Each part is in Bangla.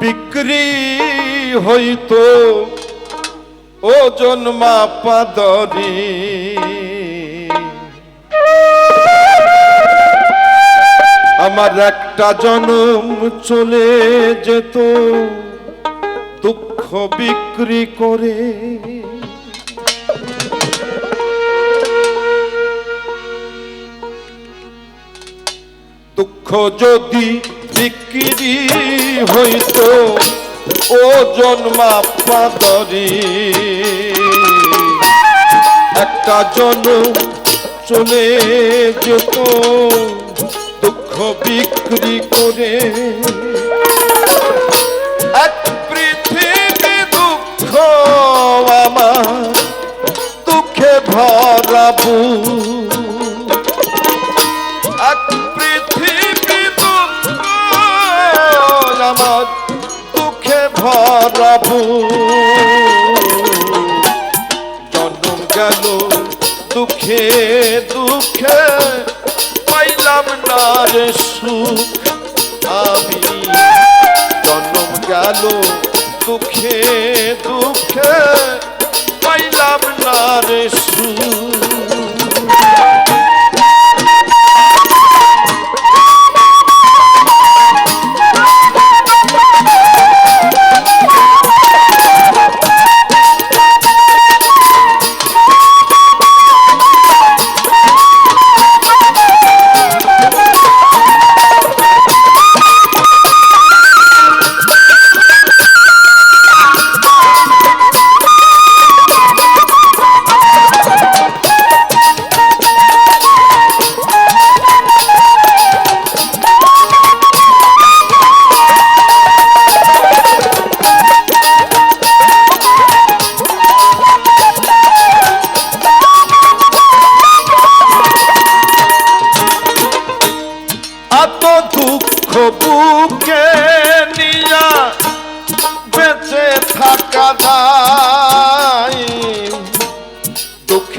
বিক্রি হইতো। ওজন মাপাদরি। আমার একটা জনম চলে যেত দুঃখ বিক্রি করে। দুঃখ যদি বিক্রি হইতো ওজন মাপাদরি একটা জন চলে যেত, দুঃখ বিক্রি করে। এক পৃথিবী দুঃখ আমার, দুঃখে ভরাবু। এক পৃথিবী ভরাবু জন্ম গেল দুঃখে দুঃখে পাইলাম না রে সুখ আমি। জন্ম গেল দুঃখে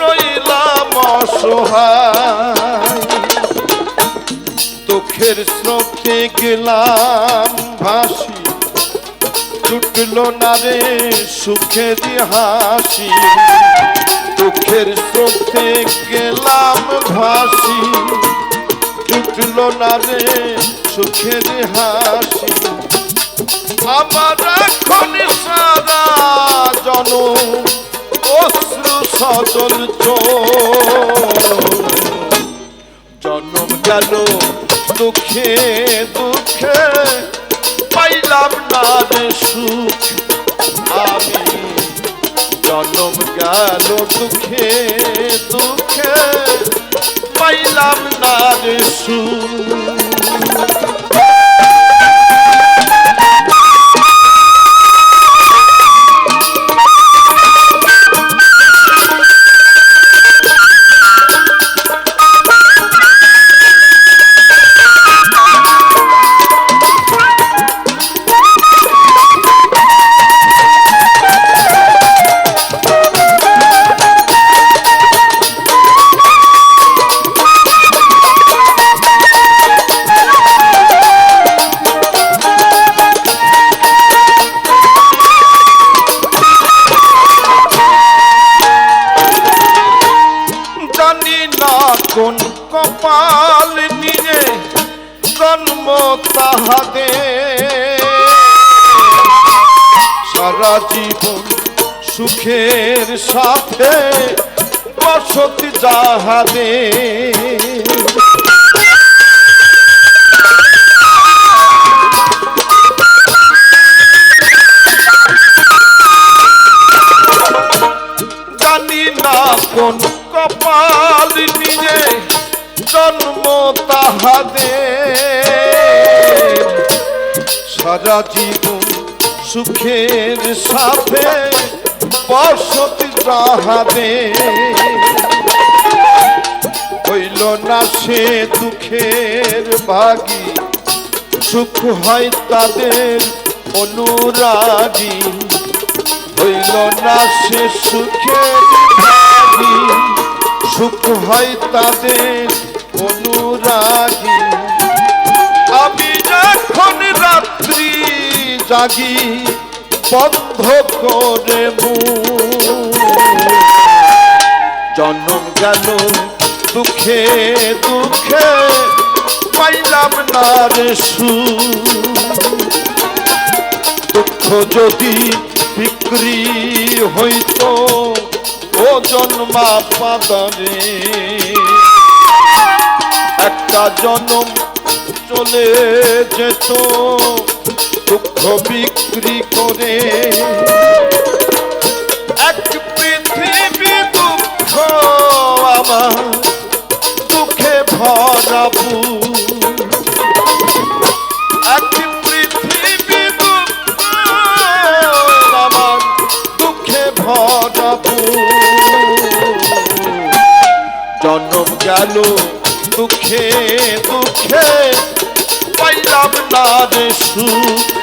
রইলাম অসহায়। দুঃখের স্রোতে গেলাম ভাসি। ছুটল না রে সুখের হাসি। দুঃখের স্রোতে গেলাম ভাসি। জুটল না রে সুখের হাসি। আমার সজল জন্ম গেল দুঃখে দুঃখে, পাইলাম না রে সুখ। আমি জন্ম গেল দুঃখে দুঃখে, পাইলাম না রে সুখ। জন্ম তাহাদে সারা জীবন সুখের সাথে বসতি যাহাদে সারা জীবন সুখের সাথে বসতি যাহাবে হইল না সে দুঃখের ভাগী, সুখ হয় তাদের অনুরাগী। হইল না সে সুখের ভাগী, সুখ হয় তাদের জাগি বন্ধ করে মুখ জন্ম গেল দুঃখে দুঃখে, পাইলাম না রে সুখ। দুঃখ যদি বিক্রি হইতো, ও জন্মা পাদরে একটা জন্ম চলে যেত দুঃখ বিক্রি করে। এক পৃথিবী দুঃখ আমার, দুঃখে ভরাবু এক পৃথিবী দুঃখ আমার, দুঃখে ভরাবু জন্ম গেল দুঃখে দুঃখে। পাইলাম না রে সুখ